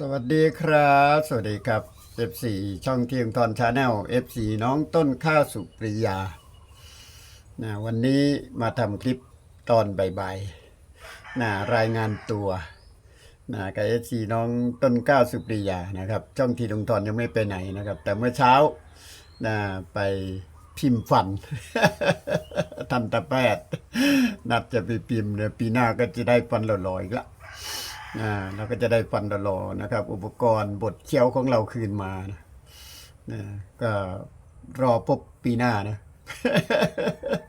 สวัสดีครับ สวัสดีครับ F4 ช่องเทียงทอนชาแนล F4 น้องต้นข้าวสุปริยานะวันนี้มาทำคลิปตอนบ่ายๆนะรายงานตัวนะกับ F4 น้องต้นข้าวสุปริยานะครับ ช่องทีดงทอนยังไม่ไปไหนนะครับ แต่เมื่อเช้านะไปพิมพ์ฟันทันตแพทย์นัดจะไปพิมพ์เนี่ยปีหน้าก็จะได้ฟันหล่อๆอีกละ อ่าเราก็จะได้ฟันดลอนะครับ อุปกรณ์บทเคี้ยวของเราคืนมานะนะก็รอพบปีหน้านะ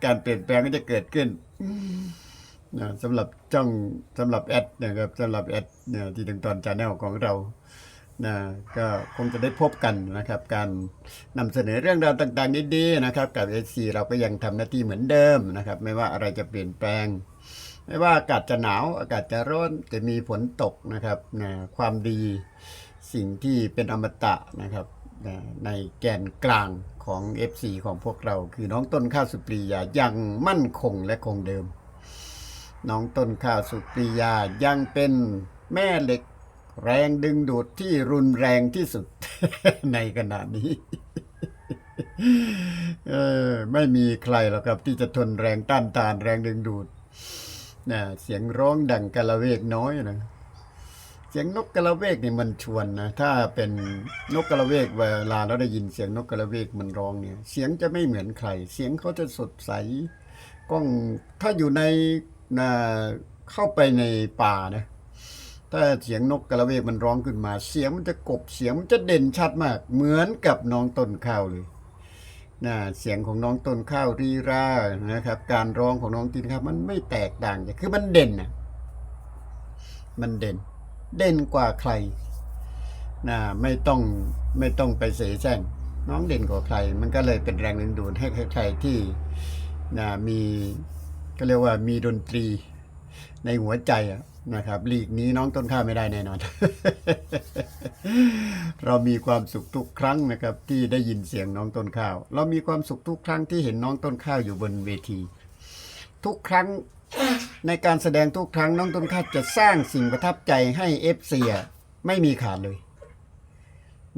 การเปลี่ยนแปลงก็จะเกิดขึ้นนะสำหรับจ้องสำหรับแอดนะครับสำหรับแอดเนี่ยที่ถึงตอนจาแนลของเรานะก็คงจะได้พบกันนะครับ การนำเสนอเรื่องราวต่างๆดีๆนะครับ กับเอซีเราก็ยังทำหน้าที่เหมือนเดิมนะครับ ไม่ว่าอะไรจะเปลี่ยนแปลง ไม่ว่าอากาศจะหนาวอากาศจะร้อนจะมีฝนตกนะครับนะความดีสิ่งที่เป็นอมตะนะครับนะในแกนกลางของ FC ของพวกเรา คือน้องต้นข้าวสุปรียายังมั่นคงและคงเดิม น้องต้นข้าวสุปรียายังเป็นแม่เหล็กแรงดึงดูดที่รุนแรงที่สุดในขณะนี้เออไม่มีใครหรอกครับที่จะทนแรงต้านทานแรงดึงดูด นะเสียงร้องดังกะละเวกน้อยนะเสียงนกกะละเวกนี่มันชวนนะถ้าเป็นนกกะละเวกเวลาเราได้ยินเสียงนกกะละเวกมันร้องเนี่ย เสียงจะไม่เหมือนใคร เสียงเขาจะสดใสกล้องถ้าอยู่ในนะเข้าไปในป่านะถ้าเสียงนกกะละเวกมันร้องขึ้นมา เสียงมันจะกบเสียงมันจะเด่นชัดมาก เหมือนกับน้องต้นข้าวเลย นะเสียงของน้องต้นข้าวรีรานะครับ การร้องของน้องต้นข้าวมันไม่แตกต่างจากคือมันเด่นนะมันเด่น เด่นกว่าใครนะไม่ต้องไม่ต้องไปเสแสร้งน้องเด่นกว่าใคร มันก็เลยเป็นแรงดึงดูดให้ใครที่นะมีก็เรียกว่ามีดนตรี ในหัวใจอะนะครับลีกนี้น้องต้นข้าวไม่ได้แน่นอน เรามีความสุขทุกครั้งนะครับ ที่ได้ยินเสียงน้องต้นข้าว เรามีความสุขทุกครั้งที่เห็นน้องต้นข้าวอยู่บนเวที ทุกครั้งในการแสดงทุกครั้งน้องต้นข้าวจะสร้างสิ่งประทับใจให้เอฟซีไม่มีขาดเลย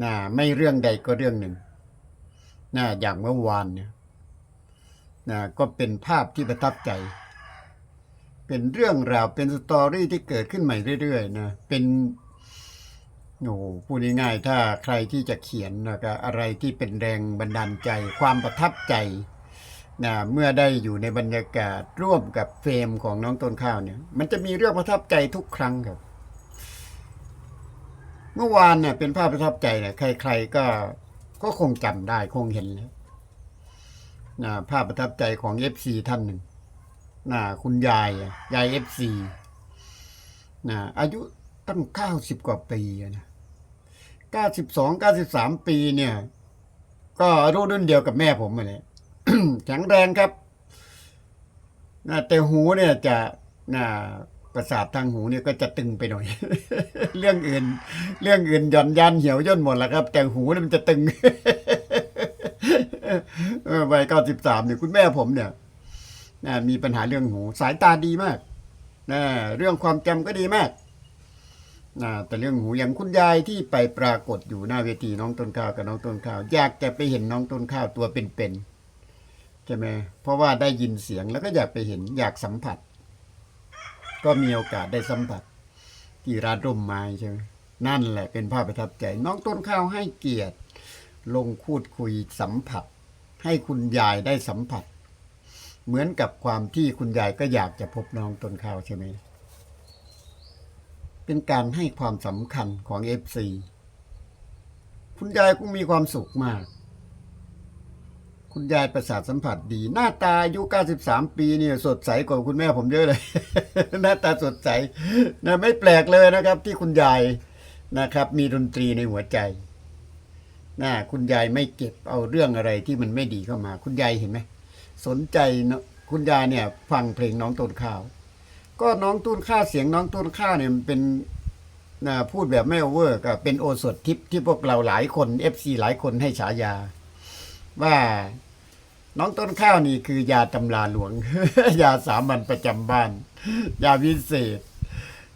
นะไม่เรื่องใดก็เรื่องหนึ่งนะอย่างเมื่อวานเนี่ยนะก็เป็นภาพที่ประทับใจ เป็นเรื่องราวเป็นสตอรี่ที่เกิดขึ้นใหม่เรื่อยๆนะเป็นโอ้โพูดง่ายๆถ้าใครที่จะเขียนนะก็อะไรที่เป็นแรงบันดาลใจ ความประทับใจนะเมื่อได้อยู่ในบรรยากาศร่วมกับเฟรมของน้องต้นข้าวเนี่ย มันจะมีเรื่องประทับใจทุกครั้งครับ เมื่อวานเนี่ยเป็นภาพประทับใจเนี่ยใคร ๆก็ก็คงจำได้คงเห็นแล้วนะภาพประทับใจของเอฟซีท่านหนึ่ง นะคุณยายอะยายเอฟซีนะอายุตั้งเก้าสิบกว่าปีนะเก้าสิบสองเก้าสิบสามปีเนี่ย ก็รุ่นรุ่นเดียวกับแม่ผมเลยแข็งแรงครับนะแต่หูเนี่ยจะนะประสาททางหูเนี่ยก็จะตึงไปหน่อย เรื่องอื่น เรื่องอื่นหย่อนยันเหี่ยวย่นหมดแล้วครับ แต่หูนี่มันจะตึงวัยเก้าสิบสามเนี่ยคุณแม่ผมเนี่ย นะมีปัญหาเรื่องหู สายตาดีมากนะเรื่องความจำก็ดีมากนะแต่เรื่องหูอย่างคุณยายที่ไปปรากฏอยู่หน้าเวทีน้องต้นข้าวกับน้องต้นข้าวอยากจะไปเห็นน้องต้นข้าวตัวเป็นๆใช่ไหมเพราะว่าได้ยินเสียงแล้วก็อยากไปเห็นอยากสัมผัส ก็มีโอกาสได้สัมผัส ที่ร้านร่มไม้ใช่ไหมนั่นแหละเป็นภาพประทับใจ น้องต้นข้าวให้เกียรติ ลงพูดคุยสัมผัส ให้คุณยายได้สัมผัส เหมือนกับความที่คุณยายก็อยากจะพบน้องต้นข้าวใช่ไหม เป็นการให้ความสำคัญของเอฟซีคุณยายก็มีความสุขมาก คุณยายประสาทสัมผัสดี หน้าตาอายุ 93 ปีเนี่ยสดใสกว่าคุณแม่ผมเยอะเลย หน้าตาสดใสนะไม่แปลกเลยนะครับ ที่คุณยายนะครับ มีดนตรีในหัวใจนะคุณยายไม่เก็บเอาเรื่องอะไรที่มันไม่ดีเข้ามา คุณยายเห็นไหม สนใจคุณยายเนี่ย ฟังเพลงน้องต้นข้าว ก็น้องต้นข้าวเสียงน้องต้นข้าวเนี่ยมันเป็นนะพูดแบบไม่โอเวอร์ก็เป็นโอสถทิพย์ที่พวกเราหลายคน FC หลายคนให้ฉายา ว่าน้องต้นข้าวนี่คือยาตำราหลวง ยาสามัญประจำบ้าน ยาวิเศษ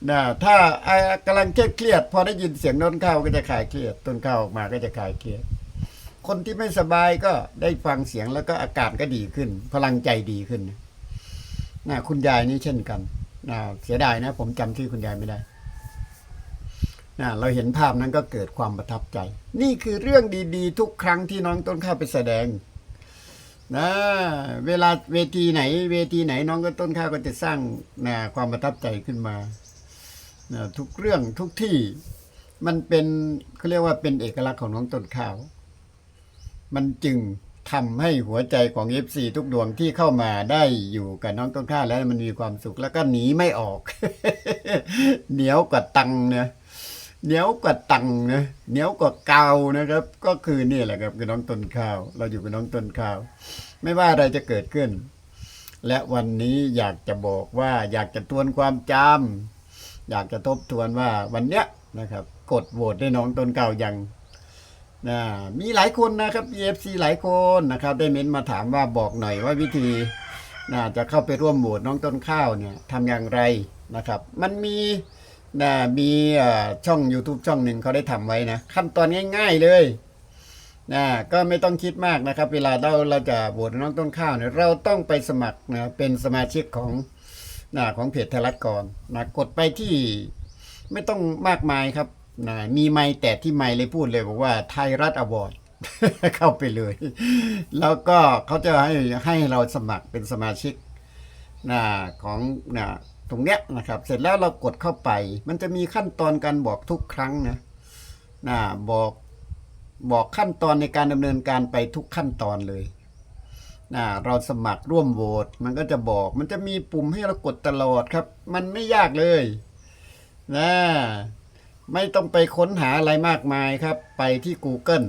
นะถ้ากำลังเครียดเครียดพอได้ยินเสียงต้นข้าวก็จะคลายเครียดต้นข้าวออกมาก็จะคลายเครียด คนที่ไม่สบายก็ได้ฟังเสียงแล้วก็อาการก็ดีขึ้น พลังใจดีขึ้นนะคุณยายนี่เช่นกันนะเสียดายนะ ผมจำชื่อคุณยายไม่ได้นะเราเห็นภาพนั้นก็เกิดความประทับใจ นี่คือเรื่องดีๆ ทุกครั้งที่น้องต้นข้าวไปแสดงนะเวลาเวทีไหน เวทีไหนน้องก็ต้นข้าวก็จะสร้างนะความประทับใจขึ้นมานะทุกเรื่องทุกที่มันเป็นเขาเรียกว่าเป็นเอกลักษณ์ของน้องต้นข้าว มันจึงทำให้หัวใจของเอฟซีทุกดวงที่เข้ามาได้อยู่กับน้องต้นข้าแล้วมันมีความสุขแล้วก็หนีไม่ออก เหนียวกว่าตังเนี่ยเหนียวกว่าตังนะเหนียวกว่าเกานะครับ ก็คือนี่แหละครับคือน้องต้นข้าว เราอยู่กับน้องต้นข้าว ไม่ว่าอะไรจะเกิดขึ้น และวันนี้อยากจะบอกว่า อยากจะทวนความจำอยากจะทบทวนว่าวันเนี้ยนะครับ กดโหวตให้น้องต้นข้าวยัง นะมีหลายคนนะครับ EFC หลายคนนะครับ ได้เม้นมาถามว่าบอกหน่อยว่าวิธีนะจะเข้าไปร่วมโหวตน้องต้นข้าวเนี่ยทำอย่างไรนะครับ มันมีนะมีช่อง YouTube ช่องหนึ่งเขาได้ทำไว้นะ ขั้นตอนง่าย ๆเลยนะก็ไม่ต้องคิดมากนะครับ เวลาเราเราจะโหวตน้องต้นข้าวเนี่ยเราต้องไปสมัครนะเป็นสมาชิกของนะของเพจไทยรัฐก่อนนะกดไปที่ไม่ต้องมากมายครับ นะมีไม้แต่ที่ไม้เลยพูดเลยบอกว่าไทยรัฐอวอร์ดเข้าไปเลย แล้วก็เขาจะให้ให้เราสมัครเป็นสมาชิกนะของนะตรงเนี้ยนะครับ เสร็จแล้วเรากดเข้าไป มันจะมีขั้นตอนการบอกทุกครั้งนะนะบอกบอกขั้นตอนในการดำเนินการไปทุกขั้นตอนเลยนะเราสมัครร่วมโหวตมันก็จะบอก มันจะมีปุ่มให้เรากดตลอดครับ มันไม่ยากเลยนะ ไม่ต้องไปค้นหาอะไรมากมายครับ ไปที่ Google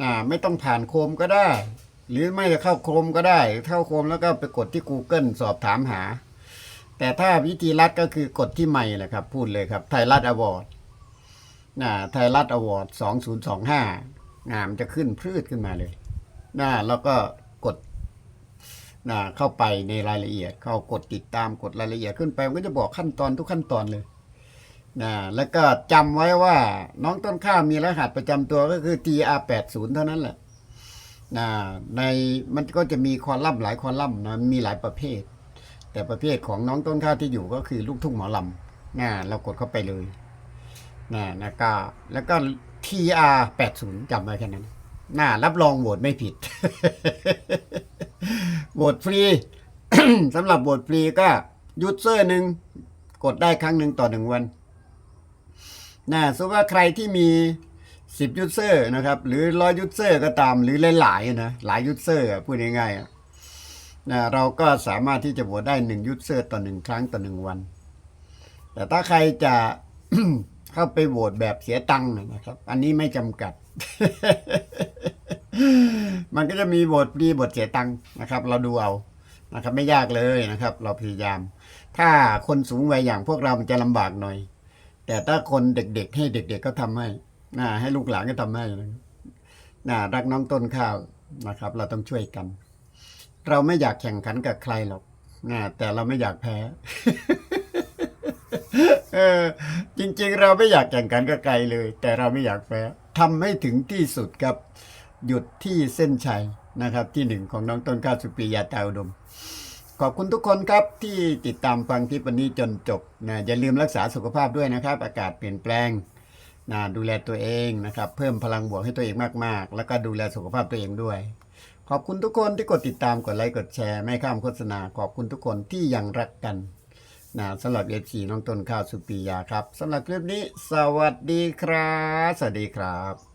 นะไม่ต้องผ่านโคมก็ได้ หรือไม่จะเข้าโคมก็ได้เข้าโคมแล้วก็ไปกดที่ Google สอบถามหา แต่ถ้าวิธีรัดก็คือกดที่ใหม่แหละครับ พูดเลยครับไทยรัฐอวอร์ดนะไทยรัฐอวอร์ด2025งามนจะขึ้นพืชขึ้นมาเลยนะแล้วก็กดนะเข้าไปในรายละเอียด เข้ากดติดตามกดรายละเอียดขึ้นไปมันก็จะบอกขั้นตอนทุกขั้นตอนเลย นะแล้วก็จำไว้ว่าน้องต้นข้าวมีรหัสประจำตัวก็คือ TR80 เท่านั้นแหละนะในมันก็จะมีคอลัมน์หลายคอลัมน์นะมีหลายประเภท แต่ประเภทของน้องต้นข้าวที่อยู่ก็คือลูกทุ่งหมอลำนะเรากดเข้าไปเลยนะนะก็แล้วก็ TR 80 จำไว้แค่นั้นน่ารับรองโหวตไม่ผิดโหวตฟรีสำหรับโหวตฟรีก็ยูเซอร์หนึ่งกดได้ครั้งหนึ่งต่อหนึ่งวัน นะสมมติว่าใครที่มีสิบยูเซอร์นะครับ หรือร้อยยูเซอร์ก็ตามหรือหลายๆนะหลายยูเซอร์พูดง่ายๆนะเราก็สามารถที่จะโหวตได้หนึ่งยูเซอร์ต่อหนึ่งครั้งต่อหนึ่งวัน แต่ถ้าใครจะเข้าไปโหวตแบบเสียตังค์นะครับ อันนี้ไม่จำกัด มันก็จะมีโหวตฟรีโหวตเสียตังค์นะครับ เราดูเอานะครับไม่ยากเลยนะครับ เราพยายาม ถ้าคนสูงวัยอย่างพวกเรามันจะลำบากหน่อย แต่ถ้าคนเด็ก ๆ ให้เด็ก ๆ ก็ทำให้นะให้ลูกหลานก็ทำให้นะรักน้องต้นข้าวนะครับ เราต้องช่วยกัน เราไม่อยากแข่งขันกับใครหรอกนะแต่เราไม่อยากแพ้เออจริง ๆ เราไม่อยากแข่งขันกับใครเลย แต่เราไม่อยากแพ้ทำให้ถึงที่สุดครับ หยุดที่เส้นชัยนะครับ ที่หนึ่งของน้องต้นข้าวสุปรียาตาอุดม ขอบคุณทุกคนครับที่ติดตามฟังคลิปวันนี้จนจบนะอย่าลืมรักษาสุขภาพด้วยนะครับ อากาศเปลี่ยนแปลงนะดูแลตัวเองนะครับ เพิ่มพลังบวกให้ตัวเองมากๆ แล้วก็ดูแลสุขภาพตัวเองด้วย ขอบคุณทุกคนที่กดติดตามกดไลค์กดแชร์ไม่ข้ามโฆษณา ขอบคุณทุกคนที่ยังรักกันนะสำหรับเอฟซีน้องต้นข้าวสุปียาครับสำหรับคลิปนี้ สวัสดีครับ สวัสดีครับ